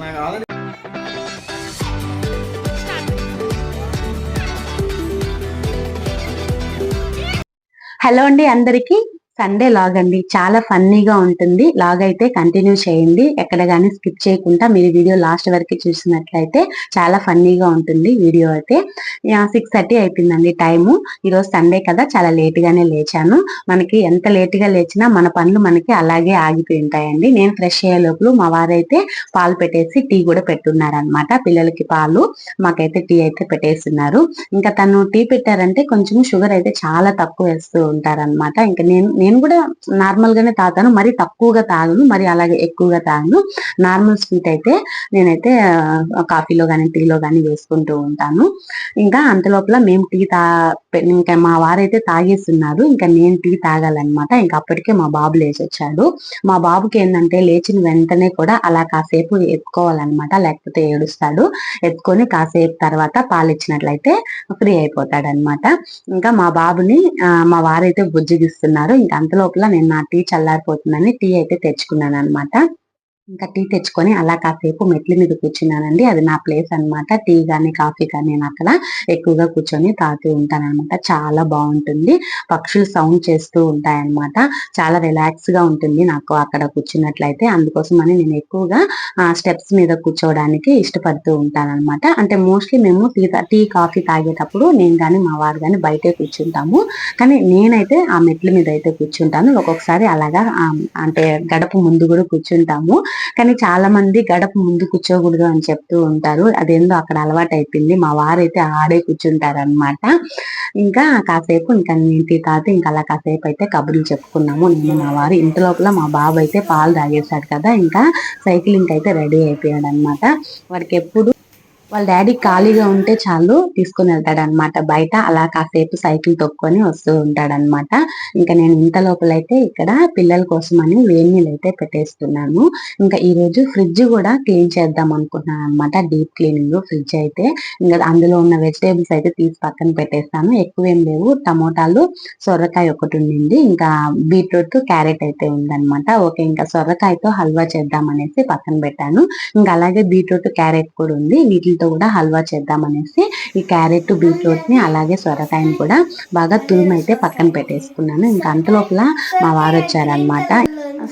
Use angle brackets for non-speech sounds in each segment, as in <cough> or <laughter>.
నాకు already hello అండి అందరికీ. సండే లాగ్ అండి. చాలా ఫన్నీగా ఉంటుంది. లాగ్ అయితే కంటిన్యూ చేయండి. ఎక్కడ కానీ స్కిప్ చేయకుండా మీరు వీడియో లాస్ట్ వరకు చూసినట్లయితే చాలా ఫన్నీగా ఉంటుంది వీడియో అయితే. సిక్స్ థర్టీ అయిపోయిందండి టైము ఈరోజు సండే కదా చాలా లేట్ గానే లేచాను. మనకి ఎంత లేట్గా లేచినా మన పనులు మనకి అలాగే ఆగిపోయి ఉంటాయండి. నేను ఫ్రెష్ అయ్యే లోపల మా వారైతే పాలు పెట్టేసి టీ కూడా పెట్టున్నారు అనమాట పిల్లలకి పాలు మాకైతే టీ అయితే పెట్టేస్తున్నారు. ఇంకా తను టీ పెట్టారంటే కొంచెం షుగర్ అయితే చాలా తక్కువ వేస్తూ ఉంటారన్నమాట. ఇంకా నేను నేను కూడా నార్మల్ గానే తాగుతాను. మరి తక్కువగా తాగను మరి అలాగే ఎక్కువగా తాగను. నార్మల్ స్వీట్ అయితే నేనైతే కాఫీలో కానీ టీలో కానీ వేసుకుంటూ ఉంటాను. ఇంకా అంత లోపల మేము టీ తా ఇంకా మా వారైతే తాగేస్తున్నారు. ఇంకా నేను టీ తాగాలన్నమాట. ఇంకా అప్పటికే మా బాబు లేచి వచ్చాడు మా బాబుకి ఏంటంటే లేచిన వెంటనే కూడా అలా కాసేపు ఎత్తుకోవాలన్నమాట. లేకపోతే ఏడుస్తాడు. ఎత్తుకొని కాసేపు తర్వాత పాలు ఇచ్చినట్లయితే ఫ్రీ అయిపోతాడు అనమాట ఇంకా మా బాబుని మా వారైతే బుజ్జిగిస్తున్నారు. ఇంకా అంత లోపల నేను నా టీ చల్లారిపోతుందని టీ అయితే తెచ్చుకున్నాను అనమాట ఇంకా టీ తెచ్చుకొని అలా కాసేపు మెట్ల మీద కూర్చున్నానండి. అది నా ప్లేస్ అన్నమాట. టీ కానీ కాఫీ కానీ నేను అక్కడ ఎక్కువగా కూర్చొని తాగుతూ ఉంటానన్నమాట. చాలా బాగుంటుంది. పక్షులు సౌండ్ చేస్తూ ఉంటాయన్నమాట. చాలా రిలాక్స్గా ఉంటుంది నాకు అక్కడ కూర్చున్నట్లయితే. అందుకోసం అని నేను ఎక్కువగా స్టెప్స్ మీద కూర్చోవడానికి ఇష్టపడుతూ ఉంటానన్నమాట. అంటే మోస్ట్లీ మేము టీ టీ కాఫీ తాగేటప్పుడు నేను కానీ మా వారు కానీ బయటే కూర్చుంటాము. కానీ నేనైతే ఆ మెట్ల మీద అయితే కూర్చుంటాను. ఒక్కొక్కసారి అలాగా అంటే గడప ముందు కూడా కూర్చుంటాము. కానీ చాలా మంది గడప ముందు కూర్చోకూడదు అని చెప్తూ ఉంటారు. అదేందో అక్కడ అలవాటు అయిపోయింది మా వారైతే ఆడే కూర్చుంటారు అనమాట ఇంకా కాసేపు ఇంకా నీటి తాత తాగితే ఇంకా అలా కాసేపు అయితే కబుర్లు చెప్పుకున్నాము. నేను మా వారు ఇంటి లోపల మా బాబు అయితే పాలు తాగేశాడు కదా. ఇంకా సైక్లింగ్ అయితే రెడీ అయిపోయాడు అనమాట వాడికి ఎప్పుడు వాళ్ళ డాడీ ఖాళీగా ఉంటే చాలు తీసుకుని వెళ్తాడు అనమాట బయట అలా కాసేపు సైకిల్ తొక్కొని వస్తూ ఉంటాడు అనమాట ఇంకా నేను ఇంత లోపలైతే ఇక్కడ పిల్లల కోసం అని వేడి అయితే పెట్టేస్తున్నాను. ఇంకా ఈ రోజు ఫ్రిడ్జ్ కూడా క్లీన్ చేద్దాం అనుకుంటున్నాను అనమాట డీప్ క్లీనింగ్ ఫ్రిడ్జ్ అయితే. ఇంకా అందులో ఉన్న వెజిటేబుల్స్ అయితే తీసి పక్కన పెట్టేస్తాను. ఎక్కువ ఏం లేవు. టమోటాలు సొరకాయ ఒకటి ఉండింది. ఇంకా బీట్రూట్ క్యారెట్ అయితే ఉందన్నమాట. ఓకే ఇంకా సొరకాయతో హల్వా చేద్దాం అనేసి పక్కన పెట్టాను. ఇంకా అలాగే బీట్రూట్ క్యారెట్ కూడా ఉంది. వీటితో కూడా హల్వా చేద్దాం అనేసి ఈ క్యారెట్ బీట్రూట్ని అలాగే సొరకాయని కూడా బాగా తురుము అయితే పక్కన పెట్టేసుకున్నాను. ఇంకా అంతలోపల మా వారు వచ్చారనమాట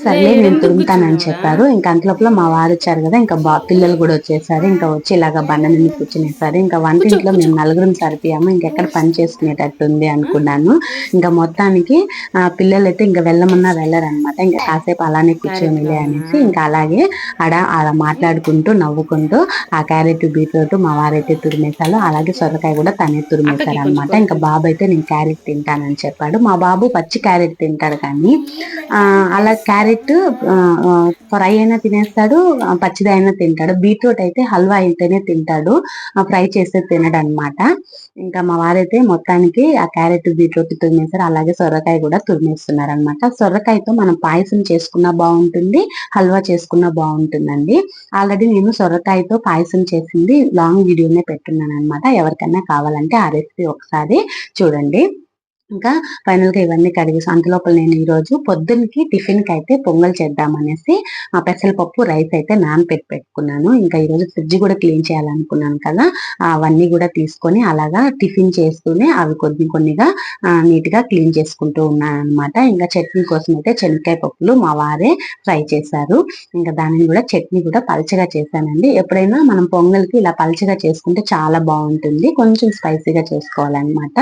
సర్లే నేను తురుముతానని చెప్పారు. ఇంకా అంతలోపల మా వారు వచ్చారు కదా ఇంకా బా పిల్లలు కూడా వచ్చేసారు. ఇంకా వచ్చి ఇలాగా బండ మీద కూర్చునేసారు. ఇంకా వంటింట్లో మేము నలుగురం సరిపోయాము. ఇంకెక్కడ పని చేసుకునేటట్టు ఉంది అనుకున్నాను. ఇంకా మొత్తానికి ఆ పిల్లలు అయితే ఇంకా వెళ్ళమన్నా వెళ్ళరన్నమాట. ఇంకా కాసేపు అలానే కూర్చొని అనేసి ఇంకా అలాగే ఆడ ఆడ మాట్లాడుకుంటూ నవ్వుకుంటూ ఆ క్యారెట్ బీట్రూట్ మా వారైతే తురిమేశారు. అలాగే సొరకాయ కూడా తనే తురిమేశారు అనమాట ఇంకా బాబు అయితే నేను క్యారెట్ తింటానని చెప్పాడు. మా బాబు పచ్చి క్యారెట్ తింటాడు కానీ అలా క్యారెట్ ఫ్రై అయినా తినేస్తాడు ఆ, పచ్చిది అయినా తింటాడు. బీట్రూట్ అయితే హల్వా అయితేనే తింటాడు. ఫ్రై చేస్తే తినడు అనమాట ఇంకా మా వారైతే మొత్తానికి ఆ క్యారెట్ బీట్రూట్ తురిమేశారు. అలాగే సొరకాయ కూడా తురిమేస్తున్నారు అనమాట సొరకాయతో మనం పాయసం చేసుకున్నా బాగుంటుంది హల్వా చేసుకున్నా బాగుంటుందండి. ఆల్రెడీ నేను సొరకాయతో పాయసం చేసింది లాంగ్ వీడియోనే పెట్టున్నాను అనమాట ఎవరికైనా కావాలంటే ఆ రెసిపీ ఒకసారి చూడండి. ఇంకా ఫైనల్గా ఇవన్నీ కడిగేసి అంతలోపల నేను ఈ రోజు పొద్దున్నకి టిఫిన్కి అయితే పొంగల్ చేద్దాం అనేసి ఆ పెసరపప్పు రైస్ అయితే నానపెట్టి పెట్టుకున్నాను. ఇంకా ఈ రోజు ఫ్రిడ్జ్ కూడా క్లీన్ చేయాలనుకున్నాను కదా అవన్నీ కూడా తీసుకొని అలాగా టిఫిన్ చేస్తూనే అవి కొన్ని కొన్నిగా నీట్గా క్లీన్ చేసుకుంటూ ఉన్నాను అనమాట ఇంకా చట్నీ కోసం అయితే శనక్కాయ పప్పులు మా వారే ఫ్రై చేశారు. ఇంకా దానిని కూడా చట్నీ కూడా పలచగా చేశానండి. ఎప్పుడైనా మనం పొంగల్కి ఇలా పలచగా చేసుకుంటే చాలా బాగుంటుంది. కొంచెం స్పైసీగా చేసుకోవాలన్నమాట.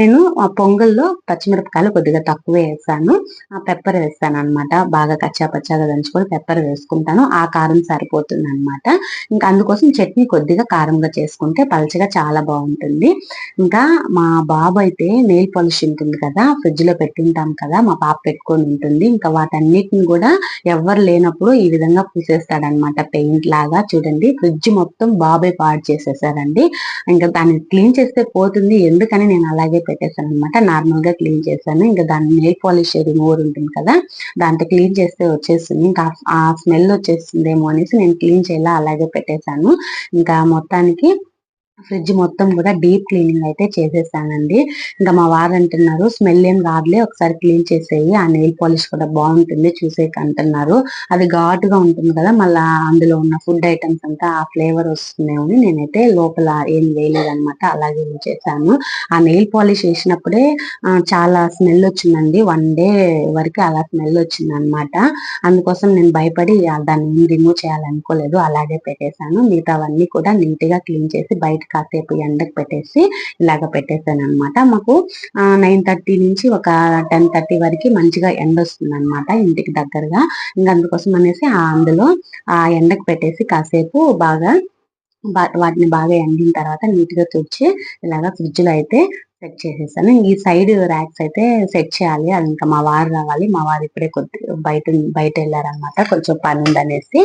నేను ఆ పొంగల్లో పచ్చిమిరపకాయలు కొద్దిగా తక్కువ వేసాను. ఆ పెప్పర్ వేస్తాను అనమాట బాగా కచ్చా పచ్చాగా దంచుకొని పెప్పర్ వేసుకుంటాను. ఆ కారం సరిపోతుంది అనమాట ఇంకా అందుకోసం చట్నీ కొద్దిగా కారంగా చేసుకుంటే పలచగా చాలా బాగుంటుంది. ఇంకా మా బాబు అయితే నెయిల్ పాలిష్ ఉంటుంది కదా ఫ్రిడ్జ్లో పెట్టింటాం కదా మా పాప పెట్టుకొని ఉంటుంది. ఇంకా వాటన్నిటిని కూడా ఎవ్వరు లేనప్పుడు ఈ విధంగా పూసేస్తాడనమాట పెయింట్ లాగా చూడండి ఫ్రిడ్జ్ మొత్తం బాబాయ్ పాడు చేసేసారండి. ఇంకా దాన్ని క్లీన్ చేస్తే పోతుంది. ఎందుకని నేను అలాగే పెట్టేశాను అనమాట నార్మల్గా క్లీన్ చేశాను. ఇంకా దాని నెయిల్ పాలిష్ రిమూవర్ ఉంటుంది కదా దాంట్లో క్లీన్ చేస్తే వచ్చేస్తుంది. ఇంకా ఆ స్మెల్ వచ్చేస్తుందేమో అనేసి నేను క్లీన్ చేయాలా అలాగే పెట్టేశాను. ఇంకా మొత్తానికి ఫ్రిడ్జ్ మొత్తం కూడా డీప్ క్లీనింగ్ అయితే చేసేసానండి. ఇంకా మా వారు అంటున్నారు స్మెల్ ఏం రాదులే ఒకసారి క్లీన్ చేసేయి ఆ నెయిల్ పాలిష్ కూడా బాగుంటుంది చూసేకి అంటున్నారు. అది ఘాటుగా ఉంటుంది కదా మళ్ళా అందులో ఉన్న ఫుడ్ ఐటమ్స్ అంతా ఆ ఫ్లేవర్ వస్తున్నాయని నేనైతే లోపల ఏం వేయలేదన్నమాట అలాగే చేశాను ఆ నెయిల్ పాలిష్ వేసినప్పుడే చాలా స్మెల్ వచ్చిందండి వన్ డే వరకు అలా స్మెల్ వచ్చింది అనమాట అందుకోసం నేను భయపడి దాన్ని రిమూవ్ చేయాలనుకోలేదు అలాగే పెట్టేశాను. మిగతావన్నీ కూడా నీట్గా క్లీన్ చేసి బయట కాసేపు ఎండకు పెట్టేసి ఇలాగ పెట్టేసాను అనమాట మాకు నైన్ థర్టీ నుంచి ఒక టెన్ థర్టీ వరకు మంచిగా ఎండ వస్తుంది అనమాట ఇంటికి దగ్గరగా. ఇంకా అందుకోసం అనేసి ఆ అందులో ఆ ఎండకు పెట్టేసి కాసేపు బాగా వాటిని బాగా ఎండిన తర్వాత నీట్గా తుడిచి ఇలాగా ఫ్రిడ్జ్లో అయితే సెట్ చేసేసాను. ఈ సైడ్ ర్యాక్స్ అయితే సెట్ చేయాలి. అది ఇంకా మా వారు రావాలి. మా వారు ఇప్పుడే కొద్ది బయట బయట వెళ్ళారనమాట కొంచెం పని ఉందనేసి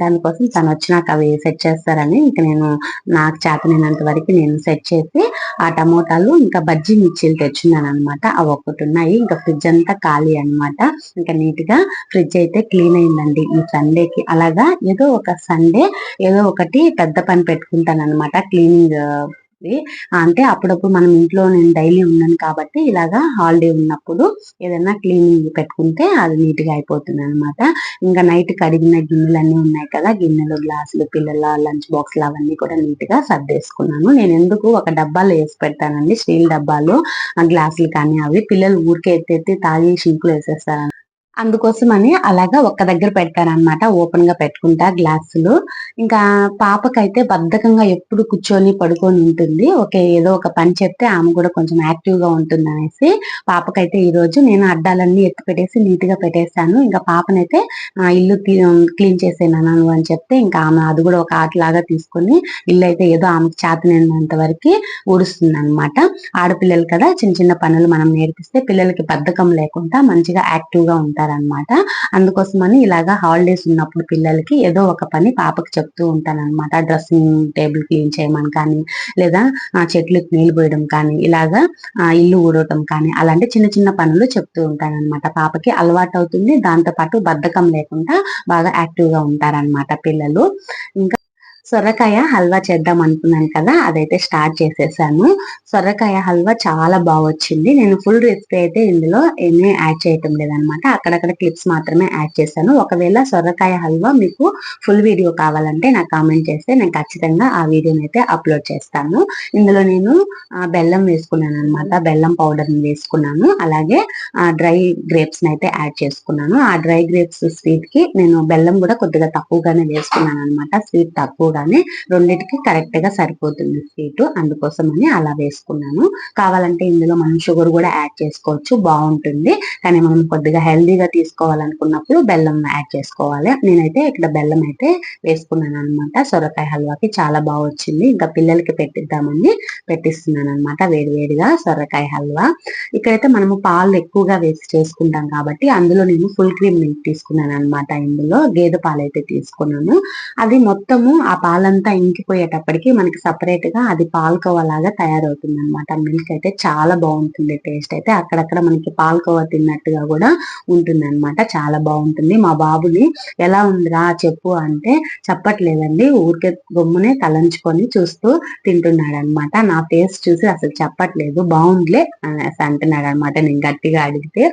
దానికోసం తను వచ్చినాక అవి సెట్ చేస్తారని ఇంకా నేను నాకు చేతనైనంత వరకు నేను సెట్ చేసి ఆ టమోటాలు ఇంకా బజ్జీ మిర్చీలు తెచ్చున్నాను అనమాట అవి ఒక్కటి ఉన్నాయి. ఇంకా ఫ్రిడ్జ్ అంతా ఖాళీ అన్నమాట. ఇంకా నీట్గా ఫ్రిడ్జ్ అయితే క్లీన్ అయిందండి. ఈ సండేకి అలాగా ఏదో ఒక సండే ఏదో ఒకటి పెద్ద పని పెట్టుకుంటాను అనమాట క్లీనింగ్ అంటే అప్పుడప్పుడు మనం ఇంట్లో నేను డైలీ ఉన్నాను కాబట్టి ఇలాగా హాలిడే ఉన్నప్పుడు ఏదైనా క్లీనింగ్ పెట్టుకుంటే అది నీట్గా అయిపోతుంది అనమాట ఇంకా నైట్ కడిగిన గిన్నెలు అన్ని ఉన్నాయి కదా గిన్నెలు గ్లాసులు పిల్లల లంచ్ బాక్స్లు అవన్నీ కూడా నీట్గా సర్దేసుకున్నాను. నేను ఎందుకు ఒక డబ్బాలో వేసి పెడతానండి? స్టీల్ డబ్బాలు గ్లాసులు కానీ అవి పిల్లలు ఊరికే ఎత్తి ఎత్తి తాగి షింకులు వేసేస్తారు అందుకోసమని అలాగా ఒక్క దగ్గర పెడతానన్నమాట. ఓపెన్గా పెట్టుకుంటా గ్లాసులు. ఇంకా పాపకైతే బద్ధకంగా ఎప్పుడు కూర్చొని పడుకొని ఉంటుంది. ఓకే ఏదో ఒక పని చెప్తే ఆమె కూడా కొంచెం యాక్టివ్గా ఉంటుంది అనేసి పాపకైతే ఈ రోజు నేను అడ్డాలన్నీ ఎత్తి పెట్టేసి నీట్గా పెట్టేశాను ఇంకా పాపనైతే ఇల్లు క్లీన్ చేసేనాను అని చెప్తే ఇంకా ఆమె అది కూడా ఒక ఆట లాగా తీసుకొని ఇల్లు అయితే ఏదో ఆమెకు చేతనేంత వరకు ఊడుస్తుంది అనమాట ఆడపిల్లలు కదా చిన్న చిన్న పనులు మనం నేర్పిస్తే పిల్లలకి బద్ధకం లేకుండా మంచిగా యాక్టివ్గా ఉంటారనమాట అందుకోసమని ఇలాగా హాలిడేస్ ఉన్నప్పుడు పిల్లలకి ఏదో ఒక పని పాపకి చెప్తూ ఉంటానన్నమాట డ్రెస్సింగ్ టేబుల్ క్లీన్ చేయమని కానీ లేదా చెట్లకు నీళ్ళు పోయడం కానీ ఇలాగా ఇల్లు ఊడటం కానీ అలాంటి చిన్న చిన్న పనులు చెప్తూ ఉంటానన్నమాట పాపకి అలవాటు అవుతుంది దాంతో పాటు బద్ధకం లేకుండా బాగా యాక్టివ్గా గా ఉంటారన్నమాట పిల్లలు. ఇంకా సొరకాయ హల్వా చేద్దాం అనుకున్నాను కదా అదైతే స్టార్ట్ చేసేసాను. సొరకాయ హల్వా చాలా బాగా వచ్చింది. నేను ఫుల్ రెసిపీ అయితే ఇందులో ఏమీ యాడ్ చేయటం లేదనమాట. అక్కడక్కడ క్లిప్స్ మాత్రమే యాడ్ చేశాను. ఒకవేళ సొరకాయ హల్వా మీకు ఫుల్ వీడియో కావాలంటే నాకు కామెంట్ చేస్తే నేను ఖచ్చితంగా ఆ వీడియోని అయితే అప్లోడ్ చేస్తాను. ఇందులో నేను బెల్లం వేసుకున్నాను అనమాట. బెల్లం పౌడర్ వేసుకున్నాను. అలాగే డ్రై గ్రేప్స్ అయితే యాడ్ చేసుకున్నాను. ఆ డ్రై గ్రేప్స్ స్వీట్కి నేను బెల్లం కూడా కొద్దిగా తక్కువగానే వేసుకున్నాను అనమాట. స్వీట్ తక్కువగా తక్కువగానే రెండింటికి కరెక్ట్గా సరిపోతుంది స్వీట్ అందుకోసమని అలా వేసుకున్నాను. కావాలంటే ఇందులో మనం షుగర్ కూడా యాడ్ చేసుకోవచ్చు బాగుంటుంది. కానీ మనం కొద్దిగా హెల్దీగా తీసుకోవాలనుకున్నప్పుడు బెల్లం యాడ్ చేసుకోవాలి. నేనైతే ఇక్కడ బెల్లం అయితే వేసుకున్నాను అనమాట సొరకాయ హల్వాకి చాలా బాగా వచ్చింది. ఇంకా పిల్లలకి పెట్టిద్దామని పెట్టిస్తున్నాను అనమాట వేడివేడిగా సొరకాయ హల్వా. ఇక్కడైతే మనము పాలు ఎక్కువగా వేసి చేసుకుంటాం కాబట్టి అందులో నేను ఫుల్ క్రీమ్ మిల్క్ తీసుకున్నాను అనమాట ఇందులో గేదె పాలు అయితే తీసుకున్నాను. అది మొత్తము ఆ పాలంతా ఇంకిపోయేటప్పటికి మనకి సపరేట్గా అది పాలకోవా లాగా తయారవుతుంది అనమాట మిల్క్ అయితే చాలా బాగుంటుంది టేస్ట్ అయితే. అక్కడక్కడ మనకి పాలకోవా తిన్నట్టుగా కూడా ఉంటుంది అనమాట చాలా బాగుంటుంది. మా బాబుని ఎలా ఉందిరా చెప్పు అంటే చెప్పట్లేదండి ఊరికే గమ్మునే తలంచుకొని చూస్తూ తింటున్నాడు అనమాట నా టేస్ట్ చూసి అసలు చెప్పట్లేదు బాగుందిలే అనేసి అంటున్నాడు అనమాట నేను గట్టిగా అడిగితే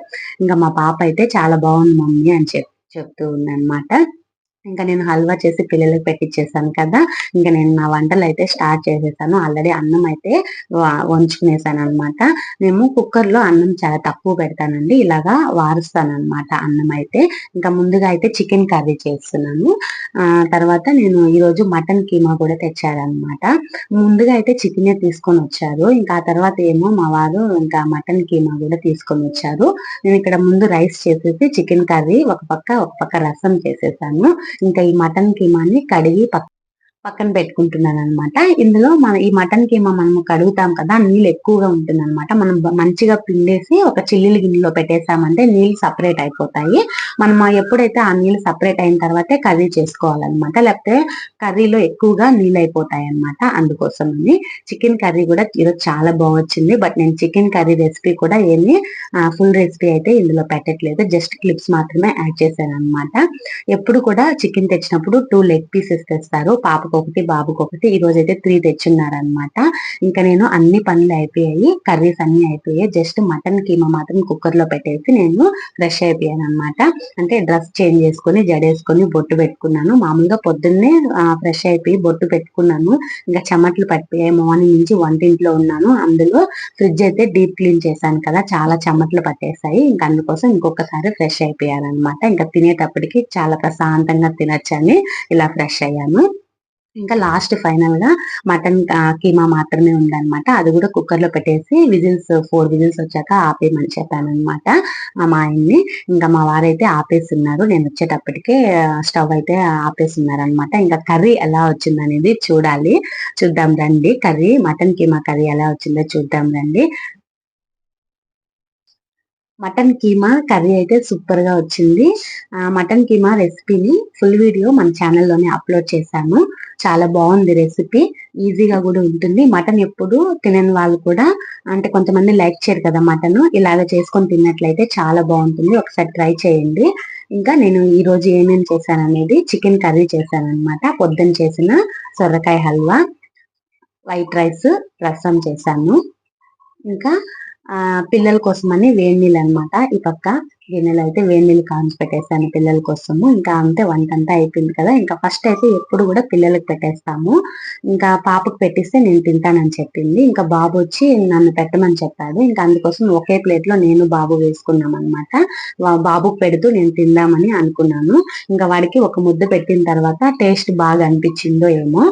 ఇంకా మా పాప అయితే చాలా బాగుంది మమ్మీ అని చెప్ చెప్తూ ఉందన్నమాట. ఇంకా నేను హల్వా చేసి పిల్లలకు పెట్టించేసాను కదా. ఇంకా నేను నా వంటలు అయితే స్టార్ట్ చేసేసాను. ఆల్రెడీ అన్నం అయితే వంచుకునేసాను అనమాట మేము కుక్కర్లో అన్నం చాలా తక్కువ పెడతానండి. ఇలాగా వారుస్తాను అనమాట అన్నం అయితే. ఇంకా ముందుగా అయితే చికెన్ కర్రీ చేస్తున్నాను. ఆ తర్వాత నేను ఈరోజు మటన్ కీమా కూడా తెచ్చారనమాట ముందుగా అయితే చికెన్ తీసుకొని వచ్చారు. ఇంకా ఆ తర్వాత ఏమో మా వారు ఇంకా మటన్ కీమా కూడా తీసుకొని వచ్చారు. నేను ఇక్కడ ముందు రైస్ చేసేసి చికెన్ కర్రీ ఒక పక్క ఒక పక్క రసం చేసేసాను. ఇంకా ఈ మటన్ కీమాని కడిగి పక్క పక్కన పెట్టుకుంటున్నాను అనమాట ఇందులో మన ఈ మటన్ కీమా మనం కడుగుతాం కదా నీళ్ళు ఎక్కువగా ఉంటుంది అనమాట మనం మంచిగా పిండేసి ఒక చిల్లీల గిన్నెలో పెట్టేసామంటే నీళ్ళు సపరేట్ అయిపోతాయి. మనం ఎప్పుడైతే ఆ నీళ్ళు సపరేట్ అయిన తర్వాతే కర్రీ చేసుకోవాలన్నమాట. లేకపోతే కర్రీలో ఎక్కువగా నీళ్ళు అయిపోతాయి అనమాట అందుకోసమని చికెన్ కర్రీ కూడా ఈరోజు చాలా బాగొచ్చింది. బట్ నేను చికెన్ కర్రీ రెసిపీ కూడా ఏమి ఫుల్ రెసిపీ అయితే ఇందులో పెట్టట్లేదు. జస్ట్ క్లిప్స్ మాత్రమే యాడ్ చేశాను అనమాట ఎప్పుడు కూడా చికెన్ తెచ్చినప్పుడు టూ లెగ్ పీసెస్ తెస్తారు. పాప పాపకు ఒకటి బాబుకి ఒకటి ఈ రోజు అయితే త్రీ తెచ్చున్నారనమాట ఇంకా నేను అన్ని పనులు అయిపోయాయి కర్రీస్ అన్ని అయిపోయాయి. జస్ట్ మటన్ కీమా మాత్రం కుక్కర్లో పెట్టేసి నేను ఫ్రెష్ అయిపోయాను అనమాట అంటే డ్రెస్ చేంజ్ చేసుకొని జడేసుకొని బొట్టు పెట్టుకున్నాను. మామూలుగా పొద్దున్నే ఫ్రెష్ అయిపోయి బొట్టు పెట్టుకున్నాను. ఇంకా చెమట్లు పట్టిపోయాయి. మార్నింగ్ నుంచి వంటింట్లో ఉన్నాను. అందులో ఫ్రిడ్జ్ అయితే డీప్ క్లీన్ చేశాను కదా. చాలా చెమట్లు పట్టేశాయి. ఇంకా అందుకోసం ఇంకొకసారి ఫ్రెష్ అయిపోయాను అనమాట ఇంకా తినేటప్పటికి చాలా ప్రశాంతంగా తినొచ్చని ఇలా ఫ్రెష్ అయ్యాను. ఇంకా లాస్ట్ ఫైనల్గా మటన్ కీమా మాత్రమే ఉందన్నమాట. అది కూడా కుక్కర్లో పెట్టేసి విజిల్స్ ఫోర్ విజిల్స్ వచ్చాక ఆపేయమని చెప్పాను అనమాట మా ఆయన్ని. ఇంకా మా వారైతే ఆపేస్తున్నారు. నేను వచ్చేటప్పటికే స్టవ్ అయితే ఆపేస్తున్నారు అనమాట ఇంకా కర్రీ ఎలా వచ్చింది అనేది చూడాలి. చూద్దాం రండి. కర్రీ మటన్ కీమా కర్రీ ఎలా వచ్చిందో చూద్దాం రండి. మటన్ కీమా కర్రీ అయితే సూపర్గా వచ్చింది మటన్ కీమా రెసిపీని ఫుల్ వీడియో మన ఛానల్లోనే అప్లోడ్ చేశాము చాలా బాగుంది రెసిపీ. ఈజీగా కూడా ఉంటుంది. మటన్ ఎప్పుడు తినని వాళ్ళు కూడా అంటే కొంతమంది లైక్ చేయరు కదా మటన్. ఇలాగ చేసుకొని తిన్నట్లయితే చాలా బాగుంటుంది. ఒకసారి ట్రై చేయండి. ఇంకా నేను ఈ రోజు ఏమేమి చేశాను అనేది చికెన్ కర్రీ చేశాను అనమాట పొద్దున్న చేసిన సొరకాయ హల్వా వైట్ రైస్ రసం చేశాను. ఇంకా ఆ పిల్లల కోసమని వేడి నీళ్ళు అనమాట ఈ పక్క గిన్నెలు అయితే వేడి కాంచి పెట్టేస్తాను పిల్లల కోసము. ఇంకా అంతే వంట అంతా అయిపోయింది కదా. ఇంకా ఫస్ట్ అయితే ఎప్పుడు కూడా పిల్లలకు పెట్టేస్తాము. ఇంకా పాపకు పెట్టిస్తే నేను తింటానని చెప్పింది. ఇంకా బాబు వచ్చి నన్ను పెట్టమని చెప్పాడు. ఇంకా అందుకోసం ఒకే ప్లేట్లో నేను బాబు వేసుకున్నాం అనమాట బాబుకు పెడుతూ నేను తిందామని అనుకున్నాను. ఇంకా వాడికి ఒక ముద్ద పెట్టిన తర్వాత టేస్ట్ బాగా అనిపించిందో ఏమో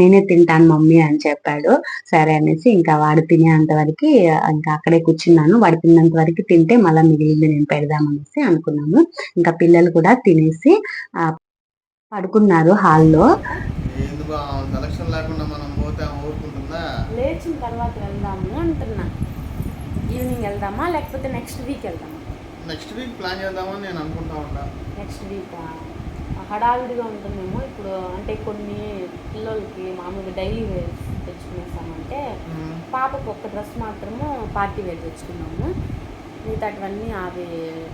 నేనే తింటాను మమ్మీ అని చెప్పాడు. సరే అనేసి ఇంకా వాడు తినేంత వరకు ఇంకా అక్కడే కూర్చున్నాను. వాడు తిన్నంత వరకు తింటే మళ్ళీ మిగిలింది నేను పెడదాం అనేసి అనుకున్నాము. ఇంకా పిల్లలు కూడా తినేసి పడుకున్నారు హాల్లో. లేచిన తర్వాత వెళ్దాము అంటున్నా. ఈవినింగ్ వెళ్దామా లేకపోతే నెక్స్ట్ వీక్ వెళ్దామా? నెక్స్ట్ వీక్ ప్లాన్ చేద్దామని నేను అనుకుంటా ఉంటా. నెక్స్ట్ వీక్ హడావిడిగా ఉంటుందేమో. ఇప్పుడు అంటే కొన్ని పిల్లలకి మామూలుగా డైలీ వేర్ తెచ్చుకునేసామంటే పాపకు ఒక్క డ్రెస్ మాత్రము పార్టీ వేర్ తెచ్చుకున్నాము. మిగతాటివన్నీ అవి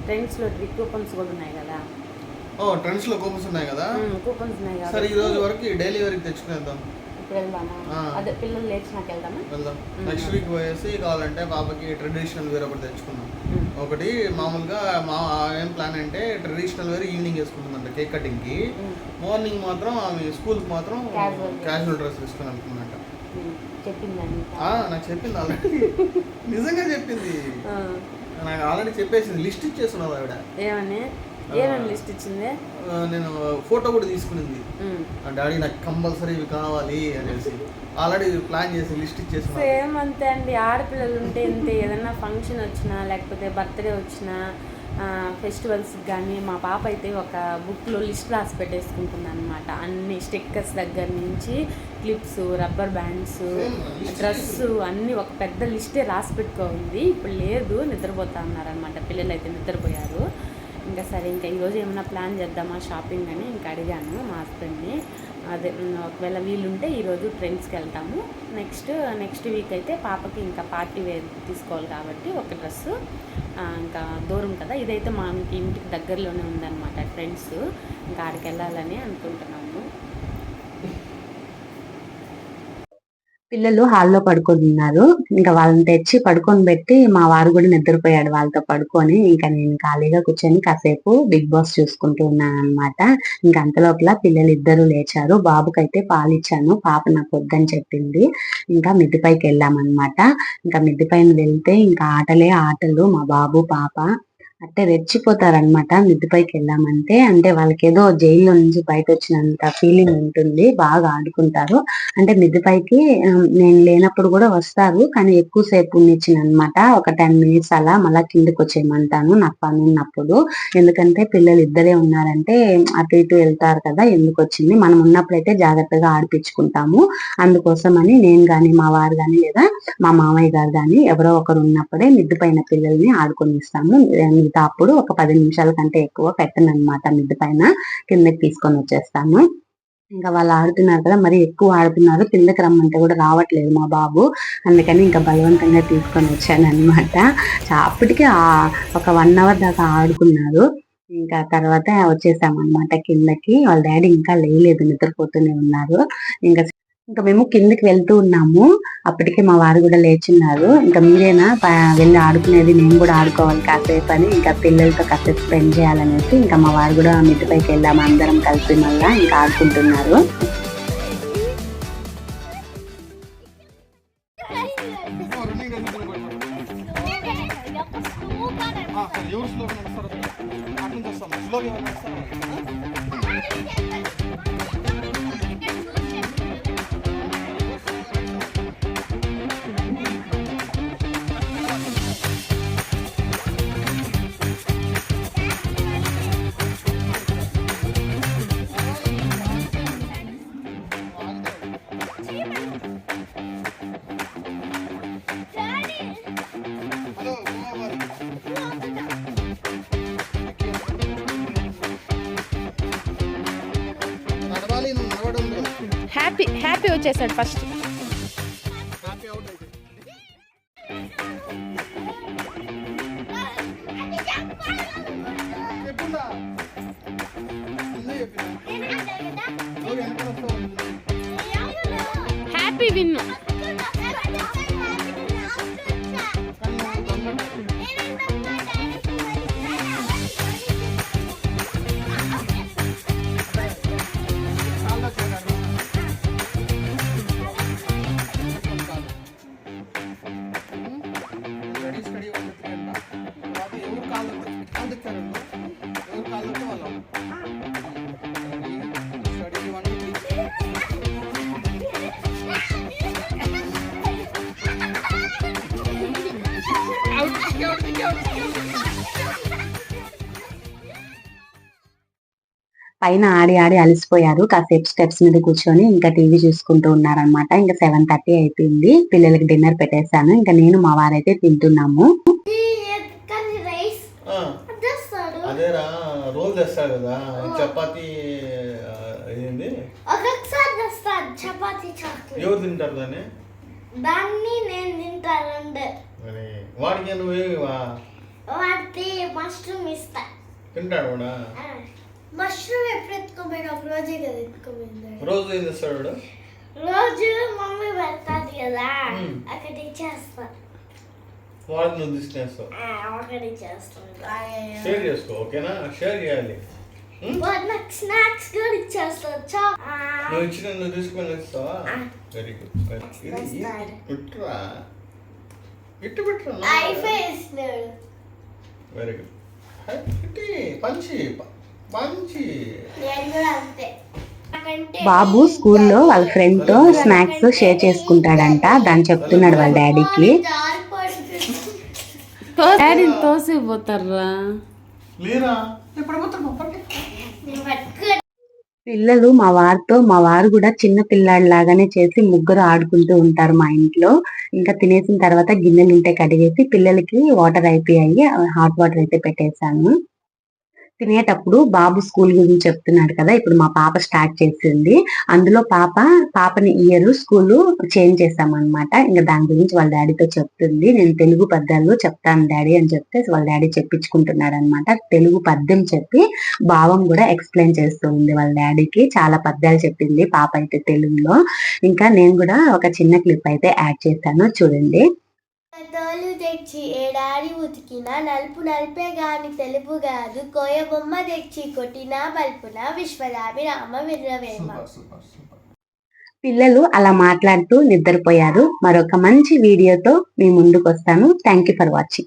ట్రెండ్స్లో కూపన్స్ కూడా ఉన్నాయి కదా. ఓ ట్రెండ్స్లో కూపన్స్ ఉన్నాయి కదా? కూపన్స్ ఉన్నాయి కదా సరే ఈ రోజు వరకు డైలీ వరకు తెచ్చుకునేద్దాం. ఇప్పుడు వెళ్దామా? అదే పిల్లలు లేచినాక వెళ్దామా? వెళ్దాం. నెక్స్ట్ వీక్ పోయేసి కావాలంటే పాపకి ట్రెడిషనల్ వేర్ ఒకటి తెచ్చుకుందాం. ఒకటి మామూలుగా మా ఏం ప్లాన్ అంటే ట్రెడిషనల్ వేర్ ఈవినింగ్ వేసుకుంటుందంట కేక్ కటింగ్కి. మార్నింగ్ మాత్రం ఆమె స్కూల్కి మాత్రం క్యాజువల్ డ్రెస్ వేసుకుని వెళ్తుందంట చెప్పిందండి నాకు? చెప్పింది ఆల్రెడీ <laughs> నిజంగా చెప్పింది. నాకు ఆల్రెడీ చెప్పేసింది లిస్ట్ ఇచ్చేస్తున్నది ఆవిడ. ఏమని? ఏమేమి లిస్ట్ ఇచ్చింది? నేను ఫోటో కూడా తీసుకునింది. డాడీ నాకు కంపల్సరీ ఇవి కావాలి అనేసి. ఆల్రెడీ ప్లాన్ చేసి లిస్ట్ ఇచ్చేసి సేమ్ అంతే అండి. ఆడపిల్లలు ఉంటే ఇంతే ఏదైనా ఫంక్షన్ వచ్చినా లేకపోతే బర్త్డే వచ్చినా ఫెస్టివల్స్ కానీ మా పాప అయితే ఒక బుక్లో లిస్ట్ రాసి పెట్టేసుకుంటుంది అనమాట అన్ని స్టిక్కర్స్ దగ్గర నుంచి క్లిప్స్ రబ్బర్ బ్యాండ్స్ డ్రెస్ అన్నీ ఒక పెద్ద లిస్టే రాసి పెట్టుకోండి ఇప్పుడు లేదు నిద్రపోతా ఉన్నారనమాట పిల్లలు అయితే నిద్రపోయారు. ఇంకా సరే ఇంకా ఈరోజు ఏమైనా ప్లాన్ చేద్దామా షాపింగ్ అని ఇంకా అడిగాను మా హస్బెండ్ని అదే ఒకవేళ వీలుంటే ఈరోజు ట్రెండ్స్కి వెళ్తాము. నెక్స్ట్ నెక్స్ట్ వీక్ అయితే పాపకి ఇంకా పార్టీ వేర్ తీసుకోవాలి కాబట్టి ఒక డ్రెస్సు ఇంకా దూరం కదా. ఇదైతే మా ఇంటికి దగ్గరలోనే ఉందన్నమాట ఫ్రెండ్స్ ఇంకా ఆడికి వెళ్ళాలని అనుకుంటున్నాము. పిల్లలు హాల్లో పడుకొని ఉన్నారు. ఇంకా వాళ్ళని తెచ్చి పడుకొని పెట్టి మా వారు కూడా నిద్రపోయాడు వాళ్ళతో పడుకొని. ఇంకా నేను ఖాళీగా కూర్చొని కాసేపు బిగ్ బాస్ చూసుకుంటూ ఉన్నాను అనమాట ఇంకా అంతలోపల పిల్లలు ఇద్దరు లేచారు. బాబుకైతే పాలు ఇచ్చాను. పాప నాకు వద్దని చెప్పింది. ఇంకా మిద్దిపైకి వెళ్ళామన్నమాట. ఇంకా మిద్దిపైన వెళ్తే ఇంకా ఆటలే ఆటలు. మా బాబు పాప అంటే రెచ్చిపోతారనమాట మిద్దిపైకి వెళ్ళామంటే. అంటే వాళ్ళకి ఏదో జైల్లో నుంచి బయట వచ్చినంత ఫీలింగ్ ఉంటుంది. బాగా ఆడుకుంటారు. అంటే మిద్దుపైకి నేను లేనప్పుడు కూడా వస్తారు. కానీ ఎక్కువసేపు ఉన్నిచ్చిన అనమాట ఒక టెన్ మినిట్స్ అలా మళ్ళీ కిందకి వచ్చేయమంటాను నాకు పని ఉన్నప్పుడు. ఎందుకంటే పిల్లలు ఇద్దరే ఉన్నారంటే అటు ఇటు వెళ్తారు కదా ఎందుకు వచ్చింది మనం ఉన్నప్పుడైతే జాగ్రత్తగా ఆడిపించుకుంటాము. అందుకోసమని నేను కానీ మా వారు కానీ లేదా మా మామయ్య గారు కానీ ఎవరో ఒకరు ఉన్నప్పుడే మిద్ది పైన పిల్లల్ని ఆడుకొనిస్తాము. మిగతా అప్పుడు ఒక పది నిమిషాల కంటే ఎక్కువ పెట్టను అనమాట మిద్ది పైన. కిందకి తీసుకొని వచ్చేస్తాను. ఇంకా వాళ్ళు ఆడుతున్నారు కదా మరి ఎక్కువ ఆడుతున్నారు. కిందకి రమ్మంటే కూడా రావట్లేదు మా బాబు. అందుకని ఇంకా బలవంతంగా తీసుకొని వచ్చాను అనమాట అప్పటికే ఒక వన్ అవర్ దాకా ఆడుకున్నారు ఇంకా తర్వాత వచ్చేసాం అనమాట కిందకి. వాళ్ళ డాడీ ఇంకా లేయలేదు నిద్రపోతూనే ఉన్నారు. ఇంకా ఇంకా మేము కిందకి వెళ్తూ ఉన్నాము. అప్పటికే మా వారు కూడా లేచున్నారు. ఇంకా మీరేనా? వెళ్ళి ఆడుకునేది నేను కూడా ఆడుకోవాలి కాసేపు అని. ఇంకా పిల్లలతో కాసేపు స్పెండ్ చేయాలనేసి ఇంకా మా వారు కూడా మిద్ది పైకి వెళ్ళాము. అందరం కలిసి మళ్ళా ఇంకా ఆడుకుంటున్నారు. ఎవరు స్లోగా నడుస్తారు? స్లోగా నడుస్తారు వచ్చేసాడు ఫస్ట్ హ్యాపీ అవుట్ పైన ఆడి ఆడి అలసిపోయారు. కాసేపు స్టెప్స్ మీద కూర్చొని ఇంకా టీవీ చూసుకుంటూ ఉన్నారనమాట ఇంకా సెవెన్ థర్టీ అయిపోయింది. పిల్లలకి డిన్నర్ పెట్టేశాను. ఇంకా నేను మా వారైతే తింటున్నాము. కానీ రైస్ తెస్తాడు. అదేరా రోల్ తెస్తాడు కదా. చపాతి ఆ, ఏంది? ఒక్కొక్కసారి తెస్తాడు చపాతీ చాక్లెట్. ఎవరు తింటారు దాన్ని? దాన్ని నేను తింటానండి. మరి వాడికి నువ్వేవా వాడికి మష్రూమ్ ఇస్తా. తింటాడు కూడా? మష్రూమ్ ఎప్పుడు ఎత్తుకోపోయినా ఒక రోజే కదా ఎత్తుకోపోయింది రోజు ఏం తెస్తాడు వాడు? రోజు మమ్మీ పెడతాది కదా. అక్కడ ఇచ్చేస్తా వాడికి నువ్వు తీసుకునేస్తావు ఆ, అక్కడ ఇచ్చేస్తాను షేర్ చేసుకో ఓకేనా? షేర్ చేయాలి? వాడు నాకు స్నాక్స్ కూడా ఇచ్చేస్తాడు చా. ఆ, నువ్వు ఇచ్చిన నువ్వు తీసుకొని వస్తావా. Very good. ఇట్టురా ఇట్టు పెట్టురా? వెరీ పంచి బాబు స్కూల్లో వాళ్ళ ఫ్రెండ్తో స్నాక్స్ షేర్ చేసుకుంటాడంట. దాన్ని చెప్తున్నాడు వాళ్ళ డాడీకి. డాడీని తోసిపోతారా? పిల్లలు మా వారితో మా వారు కూడా చిన్న పిల్లాడి లాగానే చేసి ముగ్గురు ఆడుకుంటూ ఉంటారు మా ఇంట్లో. ఇంకా తినేసిన తర్వాత గిన్నెలు ఉంటే కడిగేసి పిల్లలకి వాటర్ అయిపోయాయి హాట్ వాటర్ అయితే పెట్టేశాను. తినేటప్పుడు బాబు స్కూల్ గురించి చెప్తున్నాడు కదా ఇప్పుడు మా పాప స్టార్ట్ చేసింది. అందులో పాప పాపని ఇయర్ స్కూల్ చేంజ్ చేసామన్నమాట ఇంకా దాని గురించి వాళ్ళ డాడీతో చెప్తుంది. నేను తెలుగు పద్యాలు చెప్తాను డాడీ అని చెప్తే వాళ్ళ డాడీ చెప్పించుకుంటున్నాడు అనమాట తెలుగు పద్యం చెప్పి భావం కూడా ఎక్స్ప్లెయిన్ చేస్తూ ఉంది వాళ్ళ డాడీకి చాలా పద్యాలు చెప్పింది పాప అయితే తెలుగులో. ఇంకా నేను కూడా ఒక చిన్న క్లిప్ అయితే యాడ్ చేశాను చూడండి. తోలు తెచ్చి ఏడారి ఉతికిన నలుపు నలిపే గాని తెలుపు కాదు కోయ బొమ్మ తెచ్చి కొట్టిన బల్పున విశ్వదాభి రామ విర్రవేమ. పిల్లలు అలా మాట్లాడుతూ నిద్రపోయారు. మరొక మంచి వీడియోతో మీ ముందుకు వస్తాను థ్యాంక్ యూ ఫర్ వాచింగ్